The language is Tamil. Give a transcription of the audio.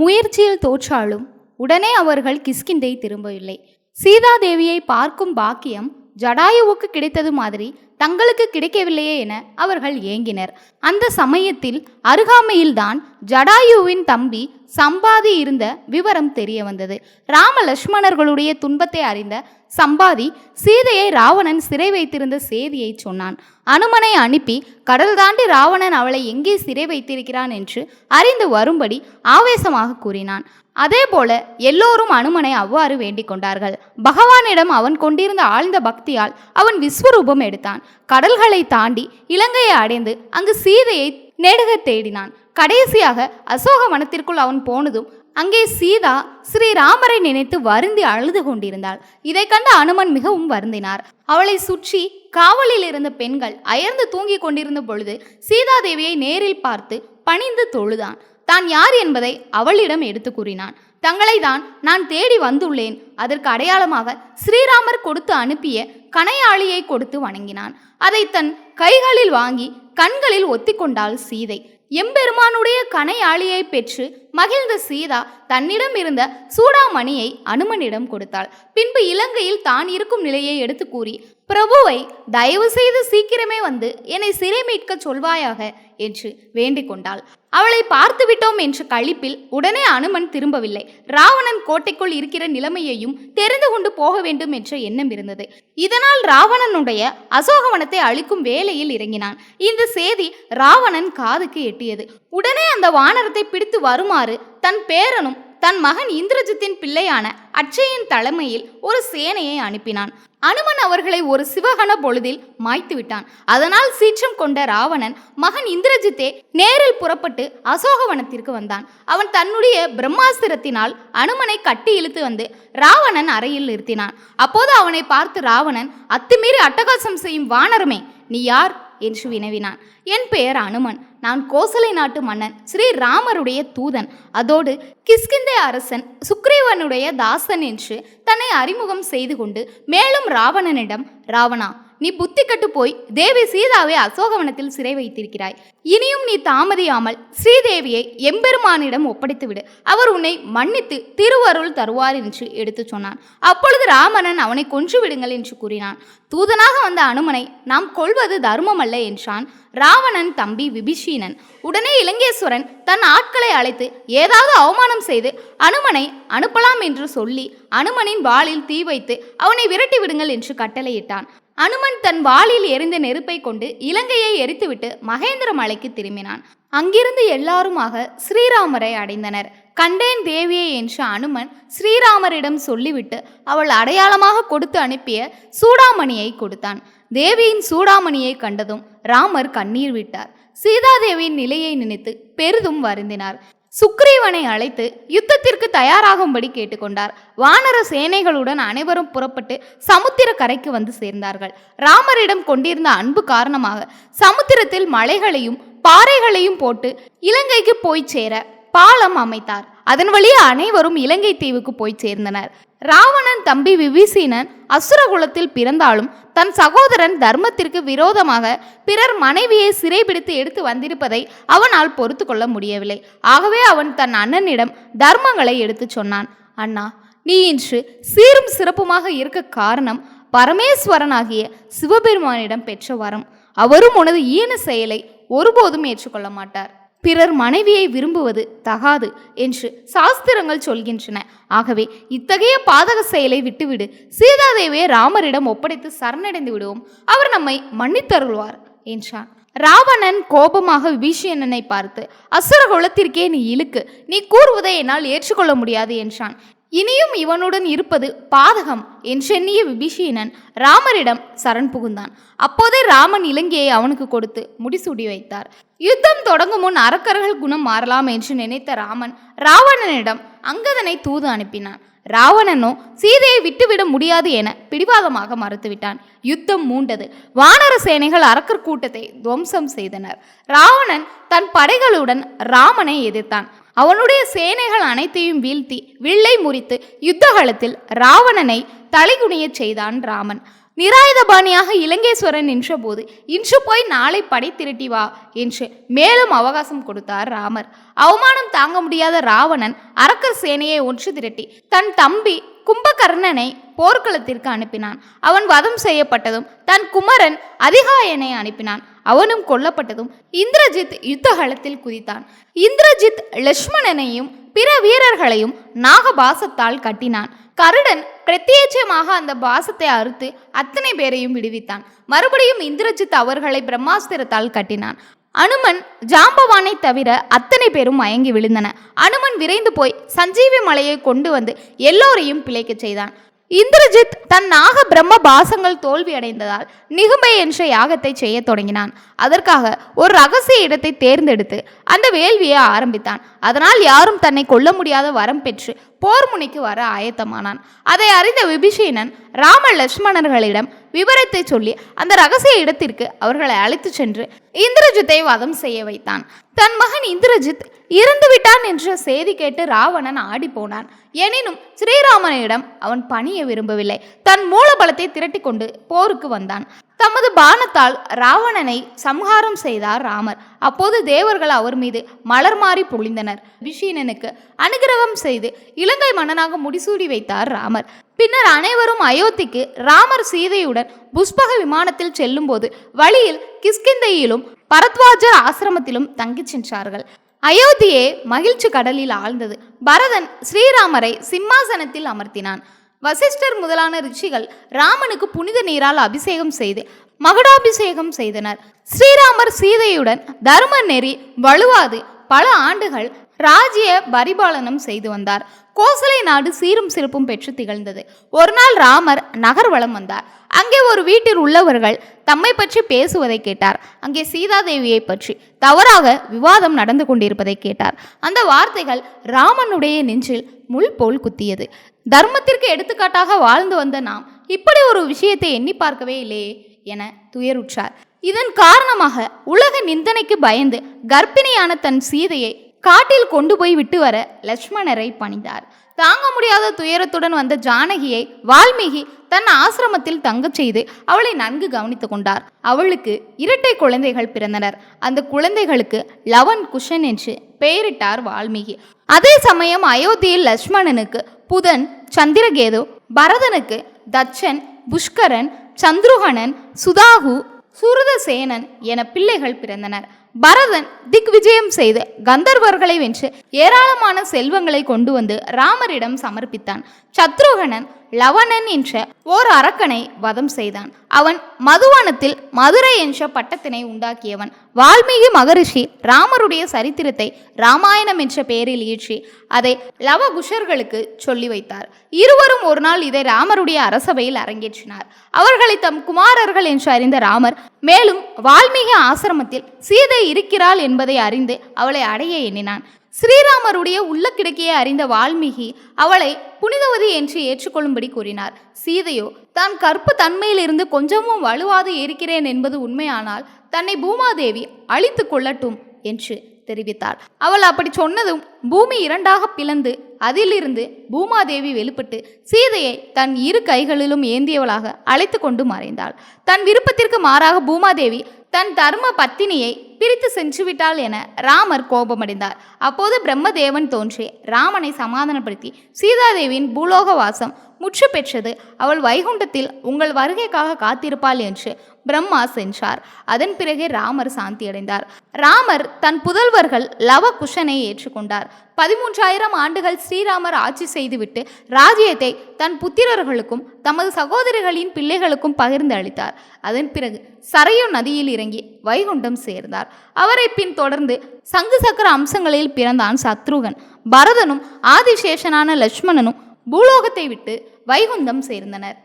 முயற்சியில் தோற்றாலும் உடனே அவர்கள் கிஷ்கிந்தை திரும்பவில்லை. சீதாதேவியை பார்க்கும் பாக்கியம் ஜடாயுவுக்கு கிடைத்தது மாதிரி தங்களுக்கு கிடைக்கவில்லையே என அவர்கள் ஏங்கினர். அந்த சமயத்தில் அருகாமையில்தான் ஜடாயுவின் தம்பி சம்பாதி இருந்த விவரம் தெரிய வந்தது. ராம லட்சுமணர்களுடைய துன்பத்தை அறிந்த சம்பாதி சீதையை ராவணன் சிறை வைத்திருந்த செய்தியை சொன்னான். அனுமனை அனுப்பி கடல் தாண்டி ராவணன் அவளை எங்கே சிறை வைத்திருக்கிறான்? என்று அறிந்து வரும்படி ஆவேசமாக கூறினான். அதேபோல எல்லோரும் அனுமனை அவ்வாறு வேண்டிக் கொண்டார்கள். பகவானிடம் அவன் கொண்டிருந்த ஆழ்ந்த பக்தியால் அவன் விஸ்வரூபம் எடுத்தான். கடல்களை தாண்டி இலங்கையை அடைந்து அங்கு சீதையை நெடுக தேடினான். கடைசியாக அசோக வனத்திற்குள் அவன் போனதும் அங்கே சீதா ஸ்ரீராமரை நினைத்து வருந்தி அழுது கொண்டிருந்தாள். இதை கண்ட அனுமன் மிகவும் வருந்தினார். அவளை சுற்றி காவலில் இருந்த பெண்கள் அயர்ந்து தூங்கிக் கொண்டிருந்த பொழுது சீதாதேவியை நேரில் பார்த்து பணிந்து தொழுதான். தான் யார் என்பதை அவளிடம் எடுத்து கூறினான். தங்களை தான் நான் தேடி வந்துள்ளேன். அதற்கு அடையாளமாக ஸ்ரீராமர் கொடுத்து அனுப்பிய கனையாளியை கொடுத்து வணங்கினான். அதை தன் கைகளில் வாங்கி கண்களில் ஒத்திக்கொண்டாள் சீதை. எம்பெருமானுடைய கனையாளியை பெற்று மகிழ்ந்த சீதா தன்னிடம் இருந்த சூடாமணியை அனுமனிடம் கொடுத்தாள். பின்பு இலங்கையில் தான் இருக்கும் நிலையை எடுத்து கூறி பிரபுவை தயவு செய்து சீக்கிரமே வந்து என்னை சிறை மீட்க சொல்வாயாக என்று வேண்டிக் கொண்டாள் அவளை பார்த்து விட்டோம் என்ற கழிப்பில் உடனே அனுமன் திரும்பவில்லை. ராவணன் கோட்டைக்குள் இருக்கிற நிலைமையையும் தெரிந்து கொண்டு போக வேண்டும் என்ற எண்ணம் இருந்தது. இதனால் ராவணனுடைய அசோகவனத்தை அழிக்கும் வேலையில் இறங்கினான். இந்த செய்தி ராவணன் காதுக்கு எட்டியது. உடனே அந்த வானரத்தை பிடித்து வருமாறு தன் பேரனும் தன் மகன் இந்திரஜித்தின் பிள்ளையான அட்சயின் தலைமையில் ஒரு சேனையை அனுப்பினான். அனுமன் அவர்களை ஒரு சிவகண பொழுதில் மாய்த்து விட்டான். அதனால் சீற்றம் கொண்ட ராவணன் மகன் இந்திரஜித்தே நேரில் புறப்பட்டு அசோகவனத்திற்கு வந்தான். அவன் தன்னுடைய பிரம்மாஸ்திரத்தினால் அனுமனை கட்டி இழுத்து வந்து ராவணன் அறையில் நிறுத்தினான். அப்போது அவனை பார்த்து ராவணன் அத்துமீறி அட்டகாசம் செய்யும் வானரமே நீ யார்? என்று வினவினான். என் பெயர் அனுமன். நான் கோசலை நாட்டு மன்னன். ஸ்ரீ ராமருடைய தூதன். அதோடு கிஷ்கிந்தை அரசன் சுக்ரீவனுடைய தாசன் என்று தன்னை அறிமுகம் செய்து கொண்டு மேலும் ராவணனிடம் ராவணா நீ புத்தி கட்டு போய் தேவி சீதாவை அசோகவனத்தில் சிறை வைத்திருக்கிறாய். இனியும் நீ தாமதியாமல் ஸ்ரீதேவியை எம்பெருமானிடம் ஒப்படைத்து விடு அவர் உன்னை மன்னித்து திருவருள் தருவார் என்று எடுத்துச் சொன்னான். அப்பொழுது ராமணன் அவனை கொன்று விடுங்கள் என்று கூறினான். தூதனாக வந்த அனுமனை நாம் கொள்வது தர்மமல்ல என்றான். ராவணன் தம்பி விபிஷீனன். உடனே இலங்கேஸ்வரன் தன் ஆட்களை அழைத்து ஏதாவது அவமானம் செய்து அனுமனை அனுப்பலாம் என்று சொல்லி அனுமனின் வாளில் தீ வைத்து அவனை விரட்டி விடுங்கள் என்று கட்டளையிட்டான். அனுமன் தன் வாளில் எரிந்த நெருப்பை கொண்டு இலங்கையை எரித்துவிட்டு மகேந்திர மலைக்கு திரும்பினான். அங்கிருந்து எல்லாருமாக ஸ்ரீராமரை அடைந்தனர். கண்டேன் தேவியை என்ற அனுமன் ஸ்ரீராமரிடம் சொல்லிவிட்டு அவள் அடையாளமாக கொடுத்து அனுப்பிய சூடாமணியை கொடுத்தான். தேவியின் சூடாமணியை கண்டதும் ராமர் கண்ணீர் விட்டார். சீதாதேவியின் நிலையை நினைத்து பெரிதும் வருந்தினார். சுக்ரீவனை அழைத்து யுத்தத்திற்கு தயாராகும்படி கேட்டுக்கொண்டார். வானர சேனைகளுடன் அனைவரும் புறப்பட்டு சமுத்திர கரைக்கு வந்து சேர்ந்தார்கள். ராமரிடம் கொண்டிருந்த அன்பு காரணமாக சமுத்திரத்தில் மலைகளையும் பாறைகளையும் போட்டு இலங்கைக்கு போய் சேர பாலம் அமைத்தார். அதன் வழியே அனைவரும் இலங்கை தீவுக்கு போய் சேர்ந்தனர். ராவணன் தம்பி விபீசீனன் அசுரகுலத்தில் பிறந்தாலும் தன் சகோதரன் தர்மத்திற்கு விரோதமாக பிறர் மனைவியை சிறைபிடித்து எடுத்து வந்திருப்பதை அவனால் பொறுத்து கொள்ள முடியவில்லை. ஆகவே அவன் தன் அண்ணனிடம் தர்மங்களை எடுத்துச் சொன்னான். அண்ணா நீ இன்று சீரும் சிறப்புமாக இருக்க காரணம் பரமேஸ்வரனாகிய சிவபெருமானிடம் பெற்ற வரம். அவரும் உனது ஈன செயலை ஒருபோதும் ஏற்றுக்கொள்ள மாட்டார். பிறர் மனைவியை விரும்புவது தகாது என்று சாஸ்திரங்கள் சொல்கின்றன. ஆகவே இத்தகைய பாதக செயலை விட்டுவிடு. சீதாதேவியை ராமரிடம் ஒப்படைத்து சரணடைந்து விடுவோம். அவர் நம்மை மன்னித்தருள்வார் என்றான். ராவணன் கோபமாக விபீஷணனை பார்த்து அசுர குலத்திற்கே நீ இழுக்கு. நீ கூறுவதை என்னால் ஏற்றுக்கொள்ள முடியாது என்றான். இனியும் இவனுடன் இருப்பது பாதகம் என்றெண்ணிய விபீஷீணன் ராமரிடம் சரண் புகுந்தான். அப்போதே ராமன் இலங்கையை அவனுக்கு கொடுத்து முடிசூடி வைத்தார். யுத்தம் தொடங்கும் முன் அரக்கர்கள் குணம் மாறலாம் என்று நினைத்த ராமன் ராவணனிடம் அங்கதனை தூது அனுப்பினான். ராவணனோ சீதையை விட்டுவிட முடியாது என பிடிவாதமாக மறுத்துவிட்டான். யுத்தம் மூண்டது. வானர சேனைகள் அரக்கர் கூட்டத்தை துவம்சம் செய்தனர். ராவணன் தன் படைகளுடன் ராமனை எதிர்த்தான். அவனுடைய சேனைகள் அனைத்தையும் வீழ்த்தி வில்லை முறித்து யுத்தகலத்தில் ராவணனை தலைகுனியச் செய்தான் ராமன். நிராயுதபாணியாக இலங்கேஸ்வரன் நின்றபோது இன்று போய் நாளை படை திரட்டி வா என்று மேலும் அவகாசம் கொடுத்தார் ராமர். அவமானம் தாங்க முடியாத ராவணன் அரக்கர் சேனையை ஒன்று திரட்டி தன் தம்பி கும்பகர்ணனை போர்க்களத்திற்கு அனுப்பினான். அவன் வதம் செய்யப்பட்டதும் தன் குமரன் அதிகாயனை அனுப்பினான். அவனும் கொல்லப்பட்டதும் இந்திரஜித் யுத்தகலத்தில் குதித்தான். இந்திரஜித் லட்சுமணனையும் பிற வீரர்களையும் நாகபாசத்தால் கட்டினான். கருடன் பிரத்யேட்சமாக அந்த பாசத்தை அறுத்து அத்தனை பேரையும் விடுவித்தான். மறுபடியும் இந்திரஜித் அவர்களை பிரம்மாஸ்திரத்தால் கட்டினான். அனுமன் ஜாம்பவானை தவிர அத்தனை பேரும் மயங்கி விழுந்தன. அனுமன் விரைந்து போய் சஞ்சீவி மலையை கொண்டு வந்து எல்லோரையும் பிழைக்கச் செய்தான். இந்திரஜித் தன் நாக பிரம்ம பாசங்கள் தோல்வியடைந்ததால் நிகும்பை என்ற யாகத்தை செய்யத் தொடங்கினான். அதற்காக ஒரு ரகசிய இடத்தை தேர்ந்தெடுத்து அந்த வேள்வியை ஆரம்பித்தான். அதனால் யாரும் தன்னை கொல்ல முடியாத வரம் பெற்று போர் முனைக்கு வர ஆயத்தமானான். அதை அறிந்த விபீஷணன் ராம லட்சுமணர்களிடம் விவரத்தை சொல்லி அந்த ரகசிய இடத்திற்கு அவர்களை அழைத்து சென்று இந்திரஜித்தை வதம் செய்ய வைத்தான். தன் மகன் இந்திரஜித் இறந்து விட்டான் என்ற செய்தி கேட்டு ராவணன் ஆடி போனான். எனினும் ஸ்ரீராமனிடம் அவன் பணிய விரும்பவில்லை. தன் மூலபலத்தை திரட்டி கொண்டு போருக்கு வந்தான். தமது பானத்தால் ராவணனை சம்ஹாரம் செய்தார் ராமர். அப்போது தேவர்கள் அவர் மீது மலர் மாறி பொழிந்தனர். விஷீனனுக்கு அனுகிரகம் செய்து இலங்கை மன்னனாக முடிசூடி வைத்தார் ராமர். பின்னர் அனைவரும் அயோத்திக்கு ராமர் சீதையுடன் புஷ்பக விமானத்தில் செல்லும்போது வழியில் கிஷ்கிந்தையிலும் பரத்வாஜர் ஆசிரமத்திலும் தங்கிச் சென்றார்கள். அயோத்தியே மகிழ்ச்சி கடலில் ஆழ்ந்தது. பரதன் ஸ்ரீராமரை சிம்மாசனத்தில் அமர்த்தினான். வசிஷ்டர் முதலான ரிஷிகள் ராமனுக்கு புனித நீரால் அபிஷேகம் செய்து மகுடாபிஷேகம் செய்தனர். ஸ்ரீராமர் சீதையுடன் தர்ம நெறி வலுவாது. பல ஆண்டுகள் ராஜ்ய பரிபாலனம் செய்து வந்தார். கோசலை நாடு சீரும் சிறப்பும் பெற்று திகழ்ந்தது. ஒரு நாள் ராமர் நகர்வலம் வந்தார். அங்கே ஒரு வீட்டில் உள்ளவர்கள் தம்மை பற்றி பேசுவதை கேட்டார். அங்கே சீதாதேவியை பற்றி தவறாக விவாதம் நடந்து கொண்டிருப்பதை கேட்டார். அந்த வார்த்தைகள் ராமனுடைய நெஞ்சில் முள் போல் குத்தியது. தர்மத்திற்கு எடுத்துக்காட்டாக வாழ்ந்து வந்த நாம் இப்படி ஒரு விஷயத்தை எண்ணி பார்க்கவே இல்லையே என துயருற்றார். இதன் காரணமாக உலக நிந்தனைக்கு பயந்து கர்ப்பிணியான தன் சீதையை காட்டில் கொண்டு போய் விட்டு வர லட்சுமணரை பணிந்தார். தாங்க முடியாத துயரத்துடன் வந்த ஜானகியை வால்மீகி தன் ஆசிரமத்தில் தங்கச் செய்து அவளை நன்கு கவனித்துக் கொண்டார். அவளுக்கு இரட்டை குழந்தைகள் பிறந்தனர். அந்த குழந்தைகளுக்கு லவன் குஷன் என்று பெயரிட்டார் வால்மீகி. அதே சமயம் அயோத்தியில் லட்சுமணனுக்கு புதன் சந்திரகேது பரதனுக்கு தட்சன் புஷ்கரன் சந்துருகணன் சுதாகு சுருதசேனன் என பிள்ளைகள் பிறந்தனர். பரதன் திக் விஜயம் செய்து கந்தர்வர்களை வென்று ஏராளமான செல்வங்களை கொண்டு வந்து ராமரிடம் சமர்ப்பித்தான். சத்ருகணன் லவணன் என்ற ஓர் அரக்கனை வதம் செய்தான். அவன் மதுவனத்தில் மதுரை என்ற பட்டத்தினை உண்டாக்கியவன். வால்மீகி மகரிஷி ராமருடைய சரித்திரத்தை ராமாயணம் என்ற பெயரில் இயற்றி அதை லவகுஷர்களுக்கு சொல்லி வைத்தார். இருவரும் ஒரு நாள் இதை ராமருடைய அரசவையில் அரங்கேற்றினார். அவர்களை தம் குமாரர்கள் என்று அறிந்த ராமர் மேலும் வால்மீகி ஆசிரமத்தில் சீதை இருக்கிறாள் என்பதை அறிந்து அவளை அடைய எண்ணினான். ஸ்ரீராமருடைய உள்ள கிடக்கையை அறிந்த வால்மீகி அவளை புனிதவதி என்று ஏற்றுக்கொள்ளும்படி கூறினார். சீதையோ தான் கற்பு தன்மையிலிருந்து கொஞ்சமும் வலுவாது இருக்கிறேன் என்பது உண்மையானால் தன்னை பூமாதேவி அழித்து கொள்ளட்டும் என்று தெரிவித்தாள். அவள் அப்படி சொன்னதும் பூமி இரண்டாக பிளந்து அதிலிருந்து பூமாதேவி வெளிப்பட்டு சீதையை தன் இரு கைகளிலும் ஏந்தியவளாக அழைத்து கொண்டு மறைந்தாள். தன் விருப்பத்திற்கு மாறாக பூமாதேவி தன் தர்ம பத்தினியை பிரித்து சென்றுவிட்டாள் என ராமர் கோபமடைந்தார். அப்போது பிரம்மதேவன் தோன்றி ராமனை சமாதானப்படுத்தி சீதாதேவியின் பூலோக வாசம் முற்று பெற்றது. அவள் வைகுண்டத்தில் உங்கள் வருகைக்காக காத்திருப்பாள் என்று பிரம்மா சென்றார். அதன் பிறகே ராமர் சாந்தியடைந்தார் ராமர் தன் புதல்வர்கள் லவ குஷனை ஏற்றுக்கொண்டார். பதிமூன்றாயிரம் ஆண்டுகள் ஸ்ரீராமர் ஆட்சி செய்துவிட்டு ராஜ்யத்தை தன் புத்திரர்களுக்கும் தமது சகோதரிகளின் பிள்ளைகளுக்கும் பகிர்ந்து அளித்தார். அதன் பிறகு சரையு நதியில் இறங்கி வைகுண்டம் சேர்ந்தார். அவரை பின் தொடர்ந்து சங்கு சக்கர அம்சங்களில் பிறந்தான் சத்ருகன். பரதனும் ஆதிசேஷனான லட்சுமணனும் பூலோகத்தை விட்டு வைகுந்தம் சேர்ந்தனர்.